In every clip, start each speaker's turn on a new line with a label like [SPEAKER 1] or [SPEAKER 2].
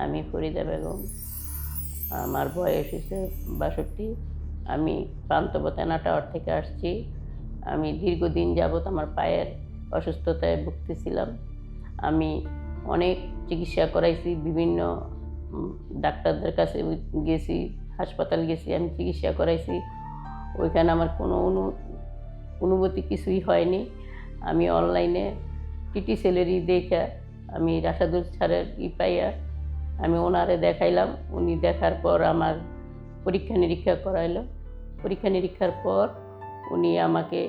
[SPEAKER 1] আমি ফরিদা বেগম। আমার বয়স হয়েছে বাষট্টি। আমি প্রান্তবতানা টাওয়ার থেকে আসছি। আমি দীর্ঘদিন যাবৎ আমার পায়ের অসুস্থতায় ভুগতেছিলাম। আমি অনেক চিকিৎসা করাইছি, বিভিন্ন ডাক্তারদের কাছে গেছি, হাসপাতাল গেছি, আমি চিকিৎসা করাইছি। ওইখানে আমার কোনো অনু, অনুভূতি কিছুই হয়নি। আমি অনলাইনে টিটি সেলেরই দেখা আমি রাশাদুল স্যারের ই পাইয়া আমি ওনারে দেখাইলাম। উনি দেখার পর আমার পরীক্ষা নিরীক্ষা করাইলো। পরীক্ষা নিরীক্ষার পর উনি আমাকে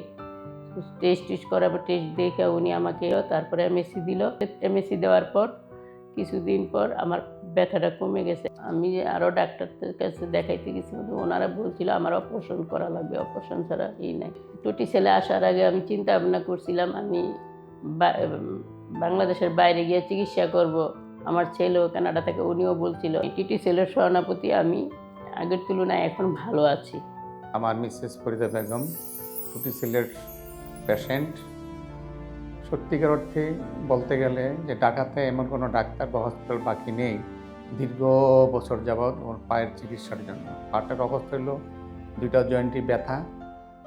[SPEAKER 1] টেস্ট টেস্ট করার পর টেস্ট দেখে উনি আমাকে তারপরে এমএসসি দিল। এমএসসি দেওয়ার পর কিছুদিন পর আমার ব্যথাটা কমে গেছে। আমি আরও ডাক্তারদের কাছে দেখাইতে গেছি। ওনারা বলছিল, আমার অপারেশন করা লাগবে। অপারেশন ছাড়া এই নাই। টুটি ছেলে আসার আগে আমি চিন্তা ভাবনা করছিলাম, আমি বাংলাদেশের বাইরে গিয়ে চিকিৎসা করব। আমার ছেলেও কানাডা থেকে উনিও বলছিল, টিটি ছেলের সহানুভূতি আমি। আগের তুলনায় এখন ভালো আছি।
[SPEAKER 2] আমার মিসেস ফরিদা বেগম ফুটি সিলের পেশেন্ট। সত্যিকার অর্থে বলতে গেলে যে ঢাকাতে এমন কোনো ডাক্তার বা হসপিটাল বাকি নেই, দীর্ঘ বছর যাবৎ ওর পায়ের চিকিৎসার জন্য। পাটার অবস্থা হলো দুইটা জয়েন্টই ব্যথা,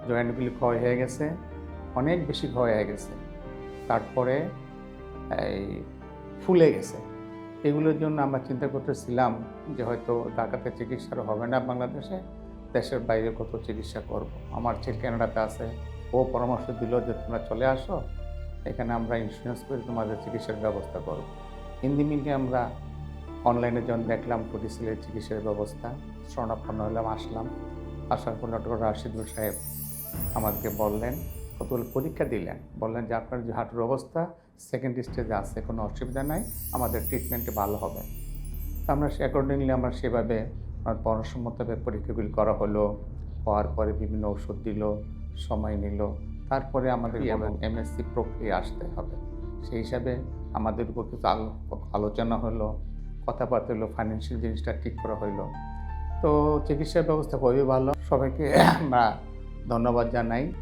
[SPEAKER 2] জয়েন্টগুলি ক্ষয় হয়ে গেছে, অনেক বেশি ক্ষয় হয়ে গেছে। তারপরে এই ফুলে গেছে। এগুলোর জন্য আমরা চিন্তা করতেছিলাম যে হয়তো ঢাকাতে চিকিৎসার হবে না বাংলাদেশে, দেশের বাইরে কত চিকিৎসা করব। আমার ছেলে কানাডাতে আছে, ও পরামর্শ দিল যে তোমরা চলে আসো, এখানে আমরা ইন্স্যুরেন্স করে তোমাদের চিকিৎসার ব্যবস্থা করব। হিন্দি মিনকে আমরা অনলাইনে যখন দেখলাম কুটিসিলের চিকিৎসার ব্যবস্থা, স্বর্ণাপন্ন হলাম, আসলাম। আসার পর ডক্টর রাশিদুল সাহেব আমাদেরকে বললেন কতগুলো পরীক্ষা দিলেন? বললেন যে আপনার যে হাঁটুর অবস্থা সেকেন্ড স্টেজে আছে কোনো অসুবিধা নাই আমাদের ট্রিটমেন্টে ভালো হবে। তো আমরা অ্যাকর্ডিংলি আমরা সেভাবে আমার পরামর্শ মোতাবেক পরীক্ষাগুলি করা হলো হওয়ার পরে বিভিন্ন ওষুধ দিল সময় নিল তারপরে আমাদের এমএসসি প্রক্রিয়া আসতে হবে। সেই হিসাবে আমাদের উপর কিছু আলো- আলোচনা হলো কথাবার্তা হলো ফাইন্যান্সিয়াল জিনিসটা ঠিক করা হলো। তো চিকিৎসা ব্যবস্থা খুবই ভালো। সবাইকে আমরা ধন্যবাদ জানাই।